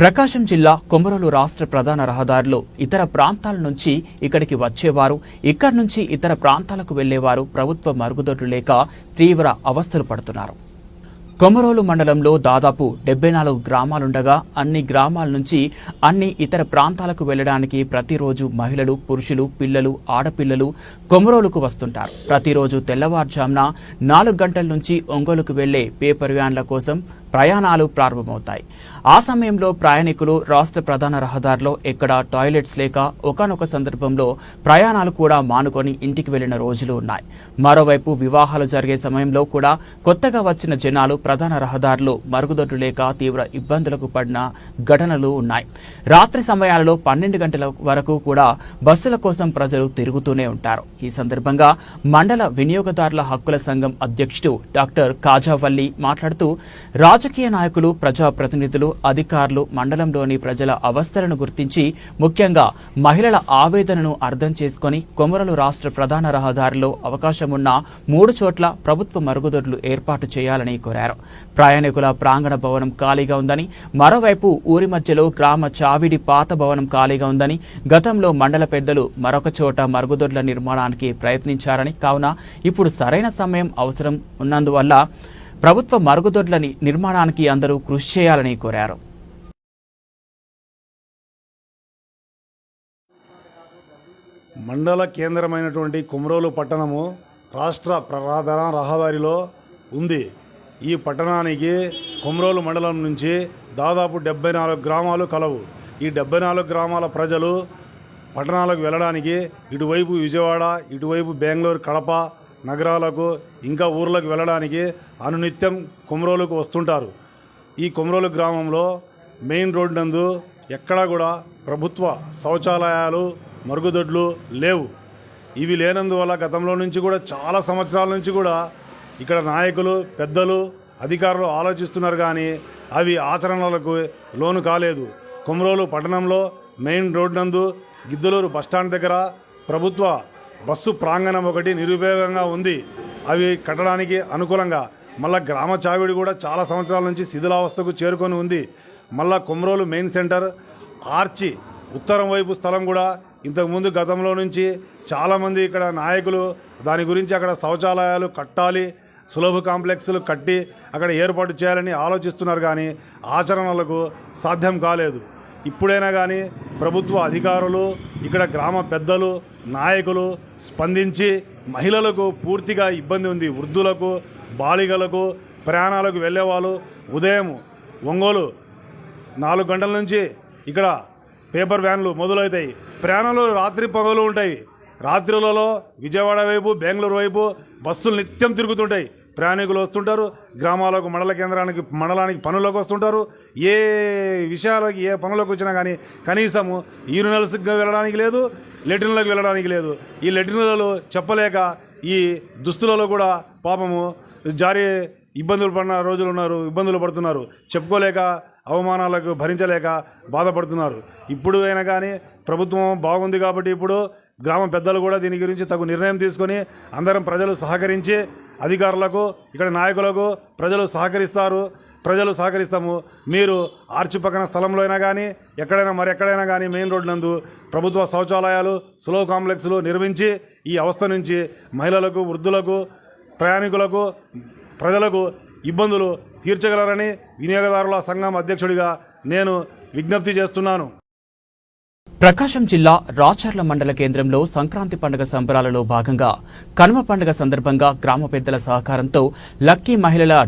ప్రకాశం జిల్లా కొమరోలు రాష్ట్ర ప్రధాన రహదారిలో ఇతర ప్రాంతాల నుంచి ఇక్కడికి వచ్చేవారు ఇక్కడి నుంచి ఇతర ప్రాంతాలకు వెళ్ళేవారు ప్రభుత్వ మరుగుదొడ్లు లేక తీవ్ర అవస్థలు పడుతున్నారు. కొమరోలు మండలంలో దాదాపు డెబ్బై నాలుగు గ్రామాలుండగా అన్ని గ్రామాల నుంచి అన్ని ఇతర ప్రాంతాలకు వెళ్ళడానికి ప్రతిరోజు మహిళలు పురుషులు పిల్లలు ఆడపిల్లలు కొమరోలుకు వస్తుంటారు. ప్రతిరోజు తెల్లవారుజామున నాలుగు గంటల నుంచి ఒంగోలుకు వెళ్ళే పేపర్ వ్యాన్ల కోసం ప్రయాణాలు ప్రారంభమవుతాయి. ఆ సమయంలో ప్రయాణికులు రాష్ట్ర ప్రధాన రహదారిలో ఎక్కడ టాయిలెట్స్ లేక ఒకనొక సందర్భంలో ప్రయాణాలు కూడా మానుకొని ఇంటికి వెళ్ళిన రోజులు ఉన్నాయి. మరోవైపు వివాహాలు జరిగే సమయంలో కూడా కొత్తగా వచ్చిన జనాలు ప్రధాన రహదారులు మరుగుదొడ్లు లేక తీవ్ర ఇబ్బందులకు పడిన ఘటనలు ఉన్నాయి. రాత్రి సమయాలలో పన్నెండు గంటల వరకు కూడా బస్సుల కోసం ప్రజలు తిరుగుతూనే ఉంటారు. ఈ సందర్భంగా మండల వినియోగదారుల హక్కుల సంఘం అధ్యక్షుడు డాక్టర్ కాజావల్లి మాట్లాడుతూ రాజకీయ నాయకులు ప్రజాప్రతినిధులు అధికారులు మండలంలోని ప్రజల అవస్థలను గుర్తించి ముఖ్యంగా మహిళల ఆవేదనను అర్థం చేసుకొని కొమరలు రాష్ట్ర ప్రధాన రహదారిలో అవకాశమున్న మూడు చోట్ల ప్రభుత్వ మరుగుదొడ్లు ఏర్పాటు చేయాలని కోరారు. ప్రయాణికుల ప్రాంగణ భవనం ఖాళీగా ఉందని మరోవైపు ఊరి మధ్యలో గ్రామ చావిడి పాత భవనం ఖాళీగా ఉందని గతంలో మండల పెద్దలు మరొక చోట మరుగుదొడ్ల నిర్మాణానికి ప్రయత్నించారని కావున ఇప్పుడు సరైన సమయం అవసరం ఉన్నందువల్ల ప్రభుత్వ మరుగుదొడ్లని నిర్మాణానికి అందరూ కృషి చేయాలని కోరారు. మండల కేంద్రమైనటువంటి కుమరోలు పట్టణము రాష్ట్ర ప్రధాన రహదారిలో ఉంది. ఈ పట్టణానికి కుమరోలు మండలం నుంచి దాదాపు డెబ్బై నాలుగు గ్రామాలు కలవు. ఈ డెబ్బై నాలుగు గ్రామాల ప్రజలు పట్టణాలకు వెళ్ళడానికి ఇటువైపు విజయవాడ ఇటువైపు బెంగళూరు కడప నగరాలకు ఇంకా ఊర్లకు వెళ్ళడానికి అనునిత్యం కుమరోలుకు వస్తుంటారు. ఈ కుమరోలు గ్రామంలో మెయిన్ రోడ్ నందు ఎక్కడా కూడా ప్రభుత్వ శౌచాలయాలు మరుగుదొడ్లు లేవు. ఇవి లేనందువల్ల గతంలో నుంచి కూడా చాలా సంవత్సరాల నుంచి కూడా ఇక్కడ నాయకులు పెద్దలు అధికారులు ఆలోచిస్తున్నారు కానీ అవి ఆచరణలకు లోను కాలేదు. కుమరోలు పట్టణంలో మెయిన్ రోడ్ నందు గిద్దలూరు బస్టాండ్ దగ్గర ప్రభుత్వ బస్సు ప్రాంగణం ఒకటి నిరుపయోగంగా ఉంది. అవి కట్టడానికి అనుకూలంగా. మళ్ళా గ్రామ చావిడి కూడా చాలా సంవత్సరాల నుంచి శిథిలావస్థకు చేరుకొని ఉంది. మళ్ళా కొమరోలు మెయిన్ సెంటర్ ఆర్చి ఉత్తరం వైపు స్థలం కూడా ఇంతకుముందు గతంలో నుంచి చాలామంది ఇక్కడ నాయకులు దాని గురించి అక్కడ శౌచాలయాలు కట్టాలి సులభ కాంప్లెక్స్లు కట్టి అక్కడ ఏర్పాటు చేయాలని ఆలోచిస్తున్నారు కానీ ఆచరణలకు సాధ్యం కాలేదు. ఇప్పుడైనా కానీ ప్రభుత్వ అధికారులు ఇక్కడ గ్రామ పెద్దలు నాయకులు స్పందించి మహిళలకు పూర్తిగా ఇబ్బంది ఉంది. వృద్ధులకు బాలికలకు ప్రయాణాలకు వెళ్ళేవాళ్ళు ఉదయం ఒంగోలు నాలుగు గంటల నుంచి ఇక్కడ పేపర్ వ్యాన్లు మొదలవుతాయి. ప్రయాణాలు రాత్రి పగలు ఉంటాయి. రాత్రులలో విజయవాడ వైపు బెంగళూరు వైపు బస్సులు నిత్యం తిరుగుతుంటాయి. ప్రయాణికులు వస్తుంటారు గ్రామాలకు మండల కేంద్రానికి మండలానికి పనులకు వస్తుంటారు. ఏ విషయాలకి ఏ పనులకు వచ్చినా కానీ కనీసము యూరినల్స్కి వెళ్ళడానికి లేదు లెట్రిన్లకు వెళ్ళడానికి లేదు. ఈ లెట్రిన్లలో చెప్పలేక ఈ దుస్తులలో కూడా పాపము జారీ ఇబ్బందులు పడిన రోజులు ఉన్నారు ఇబ్బందులు పడుతున్నారు. చెప్పుకోలేక అవమానాలకు భరించలేక బాధపడుతున్నారు. ఇప్పుడు అయినా కానీ ప్రభుత్వం బాగుంది కాబట్టి ఇప్పుడు గ్రామ పెద్దలు కూడా దీని గురించి తగు నిర్ణయం తీసుకొని అందరం ప్రజలు సహకరించి అధికారులకు ఇక్కడ నాయకులకు ప్రజలు సహకరిస్తారు. ప్రజలు సహకరిస్తాము. మీరు ఆర్చి పక్కన స్థలంలో అయినా కానీ ఎక్కడైనా మరి ఎక్కడైనా కానీ మెయిన్ రోడ్ నందు ప్రభుత్వ శౌచాలయాలు స్లో కాంప్లెక్స్లు నిర్మించి ఈ అవస్థ నుంచి మహిళలకు వృద్ధులకు ప్రయాణికులకు ప్రజలకు ఇబ్బందులు తీర్చగలరని వినియోగదారుల సంఘం అధ్యక్షుడిగా నేను విజ్ఞప్తి చేస్తున్నాను. ప్రకాశం జిల్లా రాచర్ల మండల కేంద్రంలో సంక్రాంతి పండుగ సంబరాలలో భాగంగా కనుమ పండుగ సందర్భంగా గ్రామ పెద్దల సహకారంతో లక్కీ మహిళల